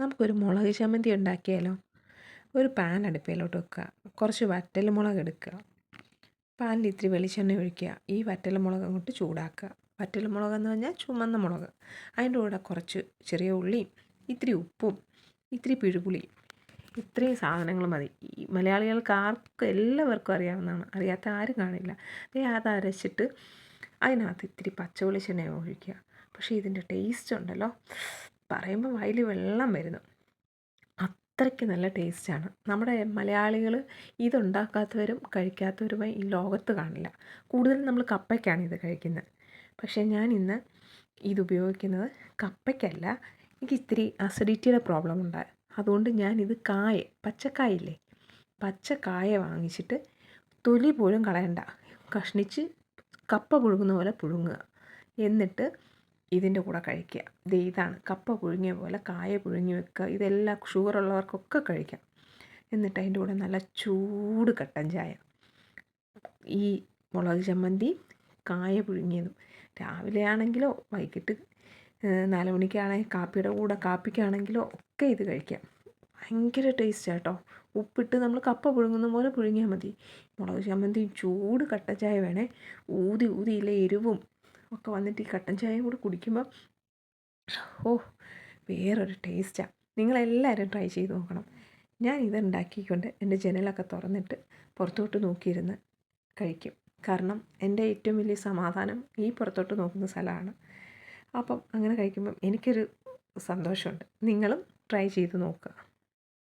നമുക്കൊരു മുളക് ചമ്മന്തി ഉണ്ടാക്കിയാലോ? ഒരു പാൻ അടുപ്പിലോട്ട് വെക്കുക. കുറച്ച് വറ്റൽ മുളക് എടുക്കുക. പാനിൽ ഇത്തിരി വെളിച്ചെണ്ണ ഒഴിക്കുക. ഈ വറ്റൽ മുളക് അങ്ങോട്ട് ചൂടാക്കുക. വറ്റൽ മുളക് എന്ന് പറഞ്ഞാൽ ചുമന്ന മുളക്. അതിന്റെ കൂടെ കുറച്ച് ചെറിയ ഉള്ളിയും ഇത്തിരി ഉപ്പും ഇത്തിരി പിഴുപുളിയും ഇത്രയും സാധനങ്ങൾ മതി. ഈ മലയാളികൾക്ക് ആർക്കും എല്ലാവർക്കും അറിയാവുന്നതാണ്. അറിയാത്ത ആരും കാണില്ല. ദേ അത് അരച്ചിട്ട് അതിനകത്ത് ഇത്തിരി പച്ച വെളിച്ചെണ്ണ ഒഴിക്കുക. പക്ഷേ ഇതിന്റെ ടേസ്റ്റ് ഉണ്ടല്ലോ. പറയുമ്പോൾ വായിൽ വെള്ളം വരുന്നു. അത്രയ്ക്ക് നല്ല ടേസ്റ്റാണ്. നമ്മുടെ മലയാളികൾ ഇതുണ്ടാക്കാത്തവരും കഴിക്കാത്തവരുമായി ഈ ലോകത്ത് കാണില്ല. കൂടുതലും നമ്മൾ കപ്പയ്ക്കാണ് ഇത് കഴിക്കുന്നത്. പക്ഷേ ഞാൻ ഇന്ന് ഇതുപയോഗിക്കുന്നത് കപ്പയ്ക്കല്ല എനിക്ക് ഇത്തിരി അസിഡിറ്റിയുടെ പ്രോബ്ലം ഉണ്ടായി അതുകൊണ്ട് ഞാനിത് കായ പച്ചക്കായില്ലേ പച്ചക്കായ വാങ്ങിച്ചിട്ട് തൊലി പോലും കളയണ്ട. കഷ്ണിച്ച് കപ്പ പുഴുങ്ങുന്ന പോലെ പുഴുങ്ങുക. എന്നിട്ട് ഇതിന്റെ കൂടെ കഴിക്കുക. ഇത് ഇതാണ്. കപ്പ പുഴുങ്ങിയ പോലെ കായ പുഴുങ്ങി വെക്കുക. ഇതെല്ലാം ഷുഗർ ഉള്ളവർക്കൊക്കെ കഴിക്കാം. എന്നിട്ട് അതിന്റെ കൂടെ നല്ല ചൂട് കട്ടൻ ചായ. ഈ മുളക് ചമ്മന്തി കായ പുഴുങ്ങിയതും. രാവിലെ ആണെങ്കിലോ വൈകിട്ട് നാല് മണിക്കാണെങ്കിൽ കാപ്പിയുടെ കൂടെ കാപ്പിക്കാണെങ്കിലോ ഒക്കെ ഇത് കഴിക്കാം. ഭയങ്കര ടേസ്റ്റ് കേട്ടോ ഉപ്പിട്ട് നമ്മൾ കപ്പ പുഴുങ്ങുന്ന പോലെ പുഴുങ്ങിയാൽ മതി. മുളക് ചമ്മന്തിയും ചൂട് കട്ടൻ ചായ വേണേ. ഊതി ഊതിയിലെ എരിവും. ഒക്കെ വന്നിട്ട് ഈ കട്ടൻ ചായയും കൂടെ കുടിക്കുമ്പോൾ ഓ വേറൊരു ടേസ്റ്റാണ് നിങ്ങളെല്ലാവരും ട്രൈ ചെയ്ത് നോക്കണം. ഞാൻ ഇത് ഉണ്ടാക്കിക്കൊണ്ട് എന്റെ ജനലൊക്കെ തുറന്നിട്ട് പുറത്തോട്ട് നോക്കിയിരുന്ന് കഴിക്കും. കാരണം എന്റെ ഏറ്റവും വലിയ സമാധാനം ഈ പുറത്തോട്ട് നോക്കുന്ന സ്ഥലമാണ്. അപ്പം അങ്ങനെ കഴിക്കുമ്പം എനിക്കൊരു സന്തോഷമുണ്ട്. നിങ്ങളും ട്രൈ ചെയ്ത് നോക്കുക